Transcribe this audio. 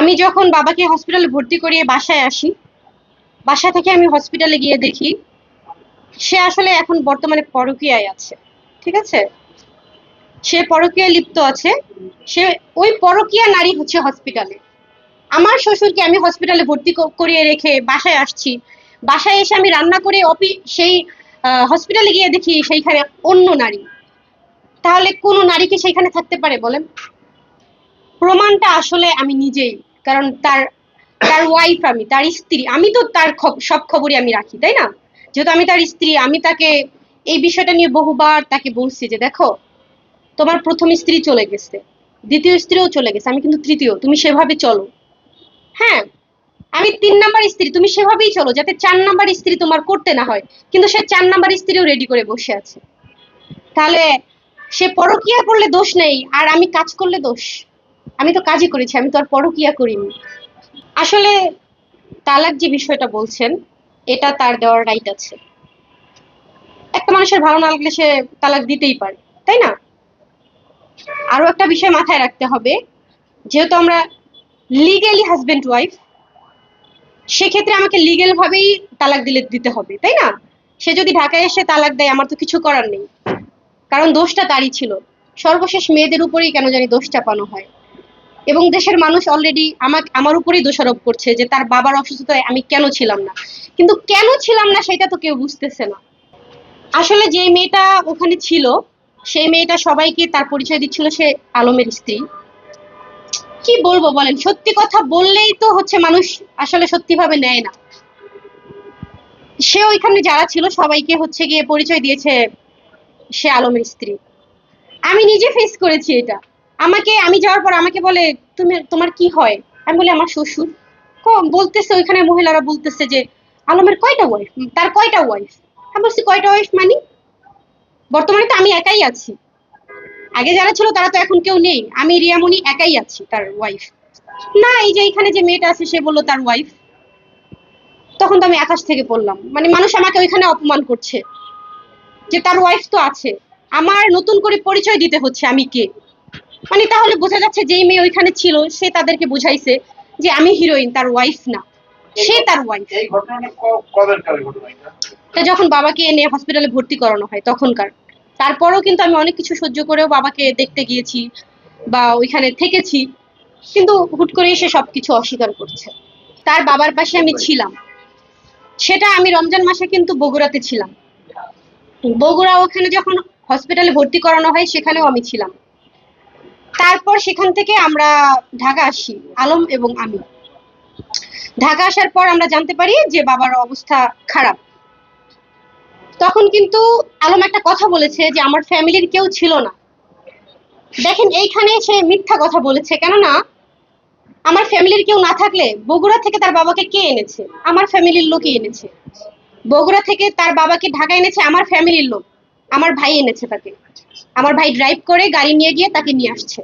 আমি যখন বাবাকে হসপিটালে ভর্তি করিয়ে বাসায় আসি, বাসা থেকে আমি হসপিটালে গিয়ে দেখি, সে আসলে এখন বর্তমানে পরকীয়ায় আছে, ঠিক আছে? সে পরকীয়ায় লিপ্ত আছে, সে ওই পরকীয়া নারী হচ্ছে হসপিটালে আমার শ্বশুরকে আমি হসপিটালে ভর্তি করিয়ে রেখে বাসায় আসছি, বাসায় এসে আমি রান্না করে অফি সেই হসপিটালে গিয়ে দেখি সেইখানে অন্য নারী। তাহলে কোন নারীকে সেইখানে থাকতে পারে বলেন? প্রমাণটা আসলে আমি নিজেই কারণ তার তার ওয়াইফ আমি, তার স্ত্রী, আমি তো তার সব খবরই আমি রাখি, তাই না? যেহেতু আমি তার স্ত্রী, আমি তাকে এই বিষয়টা নিয়ে বহুবার তাকে বলছি যে দেখো, তোমার প্রথম স্ত্রী চলে গেছে, দ্বিতীয় স্ত্রীও চলে গেছে, আমি কিন্তু তৃতীয়, তুমি সেভাবে চলো। হ্যাঁ আমি তিন নাম্বার স্ত্রী, তুমি সেভাবেই চলো, যাতে চার নাম্বার স্ত্রী তোমার করতে না হয়, কিন্তু সে চার নাম্বার স্ত্রীও রেডি করে বসে আছে। তাহলে সে পরকিয়া করলে দোষ নেই, আর আমি কাজ করলে দোষ। আমি তো কাজই করেছি, আমি তো আর পরকিয়া করিনি। আসলে তালাক যে বিষয়টা বলছেন, এটা তার দেওয়ার রাইট আছে। একটা মানুষের ভালো না লাগলে সে তালাক দিতেই পারে, তাই না? আরও একটা বিষয় মাথায় রাখতে হবে, যেহেতু আমরা লিগেলি হাজবেন্ড ওয়াইফ সেক্ষেত্রে আমাকে লিগেল ভাবেই তালাক দিলে দিতে হবে, তাই না? সে যদি ঢাকায় এসে তালাক দেয়, আমার তো কিছু করার নেই। কারণ দোষটা তারই ছিল। সর্বশেষ মেয়েদের উপরেই কেন জানি দোষ চাপানো হয়। এবং দেশের মানুষ অলরেডি আমাকে, আমার উপরেই দোষারোপ করছে যে তার বাবার অসুস্থতায় আমি কেন ছিলাম না। কিন্তু কেন ছিলাম না সেটা তো কেউ বুঝতেছে না। আসলে যে মেয়েটা ওখানে ছিল, সেই মেয়েটা সবাইকে তার পরিচয় দিচ্ছিল সে আলমের স্ত্রী। কি বলব বলেন? সত্যি কথা বললেই তো হচ্ছে মানুষ আসলে সত্যি ভাবে নেয় না। সে ওইখানে যারা ছিল সবাইকে হচ্ছে গিয়ে পরিচয় দিয়েছে সে আলমের স্ত্রী। আমি নিজে ফেস করেছি এটা। আমাকে, আমি যাওয়ার পর আমাকে বলে, তুমি, তোমার কি হয়? আমি বলি, আমার শ্বশুর। বলতেছে ওইখানে মহিলারা বলতেছে যে, আলমের কয়টা ওয়াইফ তার কয়টা ওয়াইফ আমি বলছি, কয়টা ওয়াইফ মানে? বর্তমানে তো আমি একাই আছি। আগে যারা ছিল তারা তো এখন কেউ নেই। আমি রিয়ামণি একাই আছি তার ওয়াইফ না, এই যে এখানে যে মেয়েটা আছে সে বলল তার ওয়াইফ তখন তো আমি আকাশ থেকে পড়লাম। মানে মানুষ আমাকে ওইখানে অপমান করছে। যে তার ওয়াইফ তো আছে। আমার নতুন করে পরিচয় দিতে হচ্ছে আমি কে? মানে তাহলে বোঝা যাচ্ছে যেই মেয়ে ওইখানে ছিল সে তাদেরকে বুঝাইছে যে আমি হিরোইন তার ওয়াইফ না। সে তার ওয়াইফ তা যখন বাবাকে এনে হসপিটালে ভর্তি করানো হয় তখনকার। তারপরেও কিন্তু আমি অনেক কিছু সহ্য করেও বাবাকে দেখতে গিয়েছি বা ওইখানে থেকেছি কিন্তু হুট করে এসে সবকিছু অস্বীকার করছে। তার বাবার পাশে আমি ছিলাম। সেটা আমি রমজান মাসে কিন্তু বগুড়াতে ছিলাম। বগুড়া ওখানে যখন হসপিটালে ভর্তি করানো হয় সেখানেও আমি ছিলাম। তারপর সেখান থেকে আমরা ঢাকা আসি, আলম এবং আমি। ঢাকা আসার পর আমরা জানতে পারি যে বাবার অবস্থা খারাপ। তখন কিন্তু আলম একটা কথা বলেছে যে আমার ফ্যামিলির কেউ ছিল না। দেখেন, এইখানে সে মিথ্যা কথা বলেছে। কেননা, আমার ফ্যামিলির কেউ না থাকলে বগুড়া থেকে তার বাবাকে কে এনেছে? আমার ফ্যামিলির লোকই এনেছে। বগুড়া থেকে তার বাবাকে ঢাকা এনেছে আমার ফ্যামিলির লোক। আমার ভাই এনেছে তাকে। আমার ভাই ড্রাইভ করে গাড়ি নিয়ে গিয়ে তাকে নিয়ে আসছে।